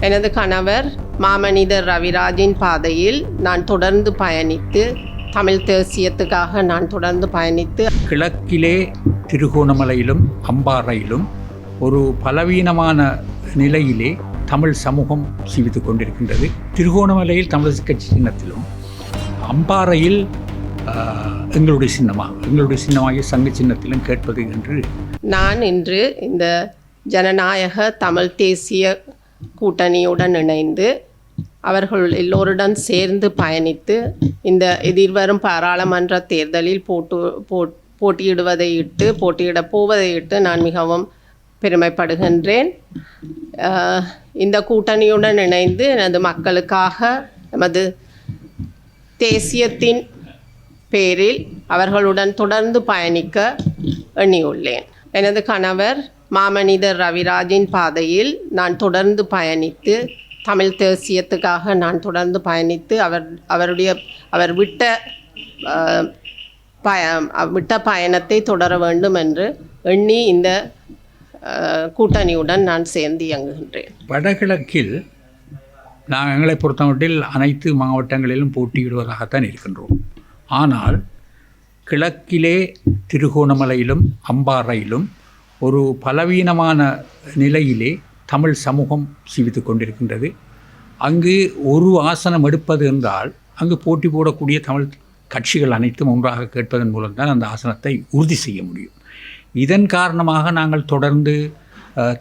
எனது கணவர் மாமனிதர் ரவிராஜின் பாதையில் நான் தொடர்ந்து பயணித்து தமிழ் தேசியத்துக்காக நான் தொடர்ந்து பயணித்து கிழக்கிலே திருகோணமலையிலும் அம்பாறையிலும் ஒரு பலவீனமான நிலையிலே தமிழ் சமூகம் ஜீவித்துக் கொண்டிருக்கின்றது. திருகோணமலையில் தமிழரசு கட்சி சின்னத்திலும் அம்பாறையில் எங்களுடைய சின்னமா எங்களுடைய சின்னமாகிய சங்க சின்னத்திலும் கேட்பது என்று நான் இன்று இந்த ஜனநாயக தமிழ் தேசிய கூட்டணியுடன் இணைந்து அவர்கள் எல்லோருடன் சேர்ந்து பயணித்து இந்த எதிர்வரும் பாராளுமன்ற தேர்தலில் போட்டு போட்- போட்டியிடுவதை இட்டு போட்டியிடப் போவதை இட்டு நான் மிகவும் பெருமைப்படுகின்றேன். இந்த கூட்டணியுடன் இணைந்து எனது மக்களுக்காக நமது தேசியத்தின் பேரில் அவர்களுடன் தொடர்ந்து பயணிக்க எண்ணியுள்ளேன். எனது கணவர் மாமனிதர் ரவிராஜின் பாதையில் நான் தொடர்ந்து பயணித்து தமிழ் தேசியத்துக்காக நான் தொடர்ந்து பயணித்து அவர் அவருடைய அவர் விட்ட பய விட்ட பயணத்தை தொடர வேண்டும் என்று எண்ணி இந்த கூட்டணியுடன் நான் சேர்ந்து இயங்குகின்றேன். வடகிழக்கில் நான் எங்களை பொறுத்தமட்டில் அனைத்து மாவட்டங்களிலும் போட்டியிடுவதாகத்தான் இருக்கின்றோம். ஆனால் கிழக்கிலே திருகோணமலையிலும் அம்பாறையிலும் ஒரு பலவீனமான நிலையிலே தமிழ் சமூகம் சிவித்து கொண்டிருக்கின்றது. அங்கு ஒரு ஆசனம் எடுப்பது என்றால் அங்கு போட்டி போடக்கூடிய தமிழ் கட்சிகள் அனைத்தும் ஒன்றாக கேட்பதன் மூலம்தான் அந்த ஆசனத்தை உறுதி செய்ய முடியும். இதன் காரணமாக நாங்கள் தொடர்ந்து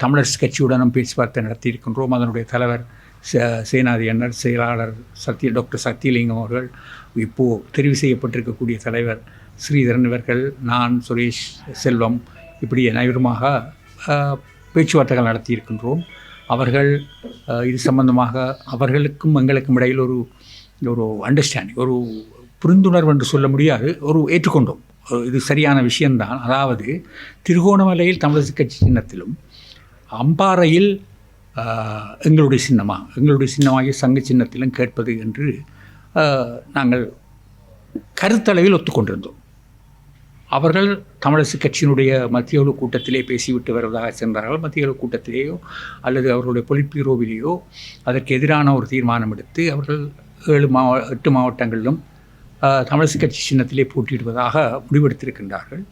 தமிழர் கட்சியுடனும் பேச்சுவார்த்தை நடத்தியிருக்கின்றோம். அதனுடைய தலைவர் சேனாதி அண்ணர் செயலாளர் சத்ய டாக்டர் சத்தியலிங்கம் அவர்கள் இப்போது தெரிவு செய்யப்பட்டிருக்கக்கூடிய தலைவர் ஸ்ரீதரன் இவர்கள் நான் சுரேஷ் செல்வம் இப்படி அனைவருமாக பேச்சுவார்த்தைகள் நடத்தியிருக்கின்றோம். அவர்கள் இது சம்பந்தமாக அவர்களுக்கும் எங்களுக்கும் இடையில் ஒரு ஒரு அண்டர்ஸ்டாண்டிங் ஒரு புரிந்துணர்வு என்று சொல்ல முடியாது ஒரு ஏற்றுக்கொண்டோம். இது சரியான விஷயம்தான். அதாவது திருகோணமலையில் தமிழரசு கட்சி சின்னத்திலும் அம்பாறையில் எங்களுடைய சின்னமா எங்களுடைய சின்னமாகிய சங்க சின்னத்திலும் கேட்பது என்று நாங்கள் கருத்தளவில் ஒத்துக்கொண்டிருந்தோம். அவர்கள் தமிழரசு கட்சியினுடைய மத்திய குழு கூட்டத்திலே பேசிவிட்டு வருவதாக சென்றார்கள். மத்திய குழு கூட்டத்திலேயோ அல்லது அவர்களுடைய பொலிட்பீரோவிலேயோ அதற்கு எதிரான ஒரு தீர்மானம் எடுத்து அவர்கள் ஏழு மாவ எட்டு மாவட்டங்களிலும் தமிழரசு கட்சி சின்னத்திலே போட்டியிடுவதாக முடிவெடுத்திருக்கின்றார்கள்.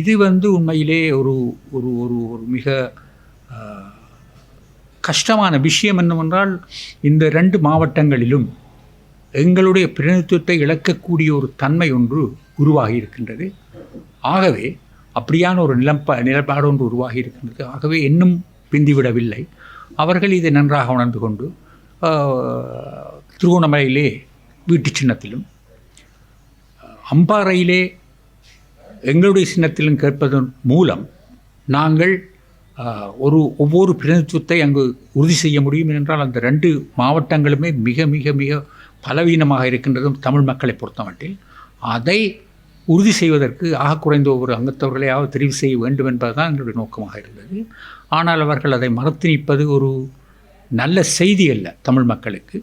இது வந்து உண்மையிலே ஒரு ஒரு ஒரு ஒரு மிக கஷ்டமான விஷயம் என்னவென்றால் இந்த ரெண்டு மாவட்டங்களிலும் எங்களுடைய பிரதிநிதித்துவத்தை இழக்கக்கூடிய ஒரு தன்மை ஒன்று உருவாகி இருக்கின்றது. ஆகவே அப்படியான ஒரு நிலப்ப நிலப்பாடு ஒன்று உருவாகி இருக்கின்றது. ஆகவே இன்னும் பிந்திவிடவில்லை. அவர்கள் இதை நன்றாக உணர்ந்து கொண்டு திருகோணமலையிலே வீட்டு சின்னத்திலும் அம்பாறையிலே எங்களுடைய சின்னத்திலும் கேட்பதன் மூலம் நாங்கள் ஒரு ஒவ்வொரு பிரதிநிதித்துவத்தை அங்கு உறுதி செய்ய முடியும் என்றால் அந்த ரெண்டு மாவட்டங்களுமே மிக மிக மிக பலவீனமாக இருக்கின்றதும் தமிழ் மக்களை பொறுத்தமட்டில். அதை உறுதி செய்வதற்கு ஆக குறைந்த ஒரு அங்கத்தவர்களையாவது தெரிவு செய்ய வேண்டும் என்பதுதான் எங்களுடைய நோக்கமாக இருந்தது. ஆனால் அவர்கள் அதை மறுத்து நிற்பது ஒரு நல்ல செய்தி அல்ல தமிழ் மக்களுக்கு.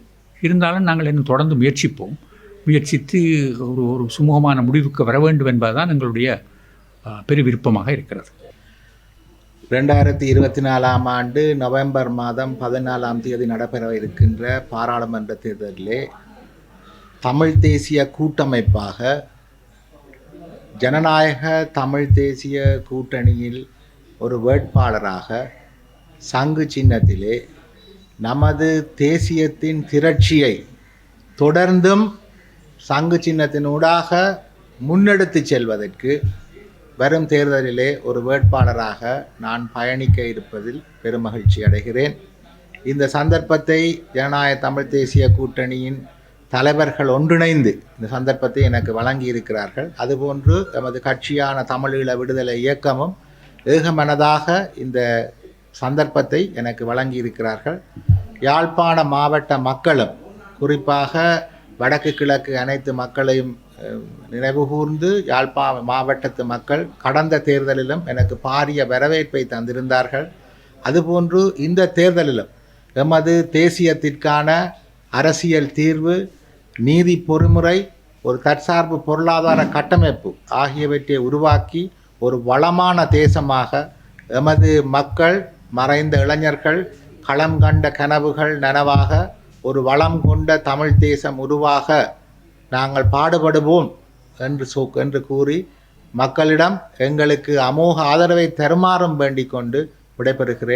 இருந்தாலும் நாங்கள் இன்னும் தொடர்ந்து முயற்சிப்போம். முயற்சித்து ஒரு ஒரு சுமூகமான முடிவுக்கு வர வேண்டும் என்பதுதான் எங்களுடைய பெரு விருப்பமாக இருக்கிறது. ரெண்டாயிரத்தி இருபத்தி நாலாம் ஆண்டு நவம்பர் மாதம் பதினாலாம் தேதி நடைபெற இருக்கின்ற பாராளுமன்ற தேர்தலிலே தமிழ் தேசிய கூட்டமைப்பாக ஜனநாயக தமிழ் தேசிய கூட்டணியில் ஒரு வேட்பாளராக சங்கு சின்னத்திலே நமது தேசியத்தின் திரட்சியை தொடர்ந்தும் சங்கு சின்னத்தினூடாக முன்னெடுத்து செல்வதற்கு வரும் தேர்தலிலே ஒரு வேட்பாளராக நான் பயணிக்க இருப்பதில் பெருமகிழ்ச்சி அடைகிறேன். இந்த சந்தர்ப்பத்தை ஜனநாயக தமிழ் தேசிய கூட்டணியின் தலைவர்கள் ஒன்றிணைந்து இந்த சந்தர்ப்பத்தை எனக்கு வழங்கி இருக்கிறார்கள் அதுபோன்று எமது கட்சியான தமிழீழ விடுதலை இயக்கமும் ஏகமனதாக இந்த சந்தர்ப்பத்தை எனக்கு வழங்கி இருக்கிறார்கள் யாழ்ப்பாண மாவட்ட மக்களும் குறிப்பாக வடக்கு கிழக்கு அனைத்து மக்களையும் நினைவுகூர்ந்து யாழ்ப்பா மாவட்டத்து மக்கள் கடந்த தேர்தலிலும் எனக்கு பாரிய வரவேற்பை தந்திருந்தார்கள். அதுபோன்று இந்த தேர்தலிலும் எமது தேசியத்திற்கான அரசியல் தீர்வு நீதி பொறிமுறை ஒரு தற்சார்பு பொருளாதார கட்டமைப்பு ஆகியவற்றை உருவாக்கி ஒரு வளமான தேசமாக எமது மக்கள் மறைந்த இளைஞர்கள் களம் கண்ட கனவுகள் நனவாக ஒரு வளம் கொண்ட தமிழ் தேசம் உருவாக நாங்கள் பாடுபடுவோம் என்று சொ என்று கூறி மக்களிடம் எங்களுக்கு அமோக ஆதரவை தருமாறும் வேண்டிக் கொண்டு விடைபெறுகிறேன்.